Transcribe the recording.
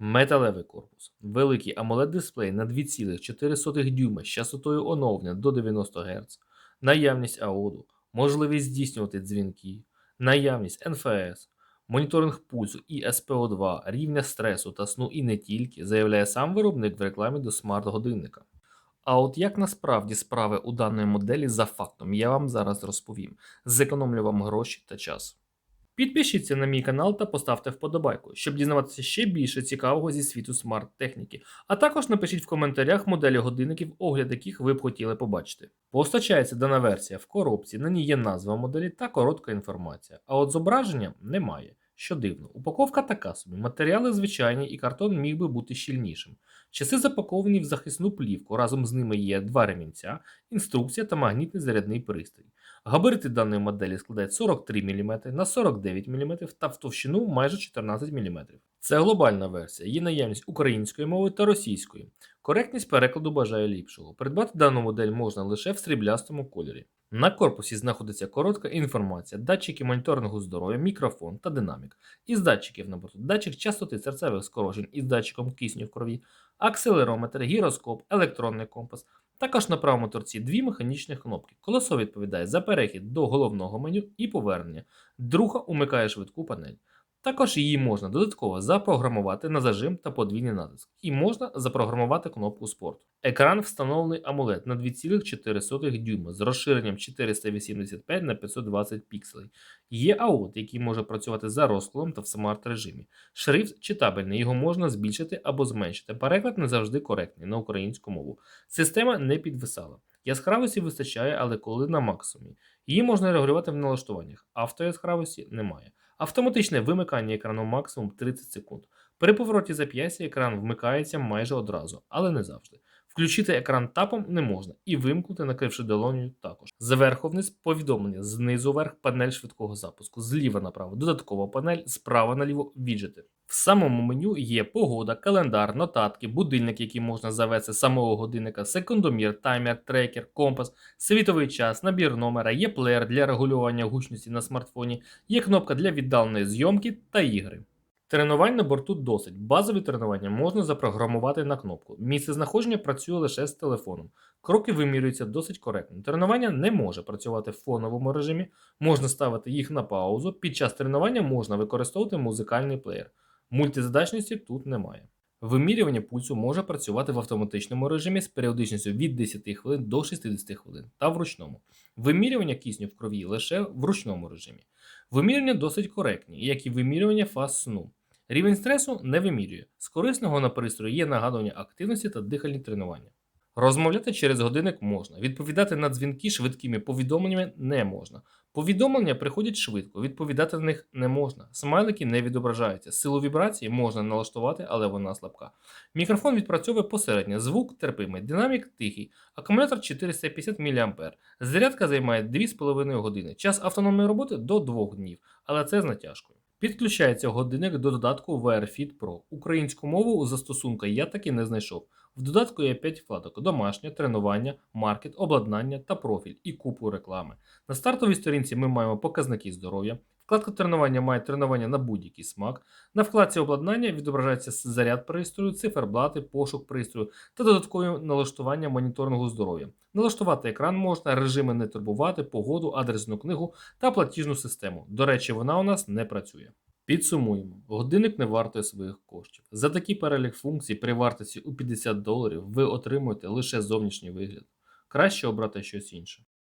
Металевий корпус, великий amoled дисплей на 2,4 дюйма з частотою оновлення до 90 Гц, наявність аоду, можливість здійснювати дзвінки, наявність НФС, моніторинг пульсу і СПО2, рівня стресу та сну і не тільки, заявляє сам виробник в рекламі до смарт-годинника. А от як насправді справи у даної моделі за фактом, я вам зараз розповім. Зекономлю вам гроші та час. Підпишіться на мій канал та поставте вподобайку, щоб дізнаватися ще більше цікавого зі світу смарт-техніки. А також напишіть в коментарях моделі годинників, огляд яких ви б хотіли побачити. Постачається дана версія в коробці, на ній є назва моделі та коротка інформація. А от зображення немає. Що дивно, упаковка така собі, матеріали звичайні і картон міг би бути щільнішим. Часи запаковані в захисну плівку, разом з ними є два ремінця, інструкція та магнітний зарядний пристрій. Габарити даної моделі складають 43 мм на 49 мм та в товщину майже 14 мм. Це глобальна версія, є наявність української мови та російської. Коректність перекладу бажає ліпшого. Придбати дану модель можна лише в сріблястому кольорі. На корпусі знаходиться коротка інформація, датчики моніторингу здоров'я, мікрофон та динамік. Із датчиків на борту датчик частоти серцевих скорочень із датчиком кисню в крові, акселерометр, гіроскоп, електронний компас. Також на правому торці дві механічні кнопки. Колесо відповідає за перехід до головного меню і повернення. Друга умикає швидку панель. Також її можна додатково запрограмувати на зажим та подвійний натиск, і можна запрограмувати кнопку спорт. Екран встановлений AMOLED на 2,4 дюйма з розширенням 485 на 520 пікселей. Є AOD, який може працювати за розкладом та в смарт режимі. Шрифт читабельний, його можна збільшити або зменшити. Переклад не завжди коректний на українську мову. Система не підвисала. Яскравості вистачає, але коли на максимумі. Її можна регулювати в налаштуваннях. Автояскравості немає. Автоматичне вимикання екрану максимум 30 секунд. При повороті зап'ястя екран вмикається майже одразу, але не завжди. Включити екран тапом не можна і вимкнути, накривши долонію також. Зверху вниз повідомлення, знизу вверх панель швидкого запуску, зліва направо додаткова панель, справа наліво віджити. В самому меню є погода, календар, нотатки, будильник, який можна завести з самого годинника, секундомір, таймер, трекер, компас, світовий час, набір номера, є плеєр для регулювання гучності на смартфоні, є кнопка для віддаленої зйомки та ігри. Тренувань на борту досить. Базові тренування можна запрограмувати на кнопку. Місце знаходження працює лише з телефоном. Кроки вимірюються досить коректно. Тренування не може працювати в фоновому режимі, можна ставити їх на паузу. Під час тренування можна використовувати музикальний плеєр. Мультизадачності тут немає. Вимірювання пульсу може працювати в автоматичному режимі з періодичністю від 10 хвилин до 60 хвилин та вручному. Вимірювання кисню в крові лише в ручному режимі. Вимірювання досить коректні, як і вимірювання фаз сну. Рівень стресу не вимірює. З корисного на пристрої є нагадування активності та дихальні тренування. Розмовляти через годинник можна, відповідати на дзвінки швидкими повідомленнями не можна. Повідомлення приходять швидко, відповідати на них не можна. Смайлики не відображаються. Силу вібрації можна налаштувати, але вона слабка. Мікрофон відпрацьовує посередньо, звук терпимий, динамік тихий, акумулятор 450 мА. Зарядка займає 2,5 години. Час автономної роботи до 2 днів, але це з натяжкою. Підключається годинник до додатку WearFit Pro. Українську мову у застосунку я таки не знайшов. В додатку є 5 вкладок: домашнє, тренування, маркет, обладнання та профіль і купу реклами. На стартовій сторінці ми маємо показники здоров'я. Вкладка тренування має тренування на будь-який смак. На вкладці обладнання відображається заряд пристрою, циферблати, пошук пристрою та додаткові налаштування моніторингу здоров'я. Налаштувати екран можна, режими не турбувати, погоду, адресну книгу та платіжну систему. До речі, вона у нас не працює. Підсумуємо, годинник не вартує своїх коштів. За такий перелік функцій при вартості у 50 доларів ви отримуєте лише зовнішній вигляд. Краще обрати щось інше.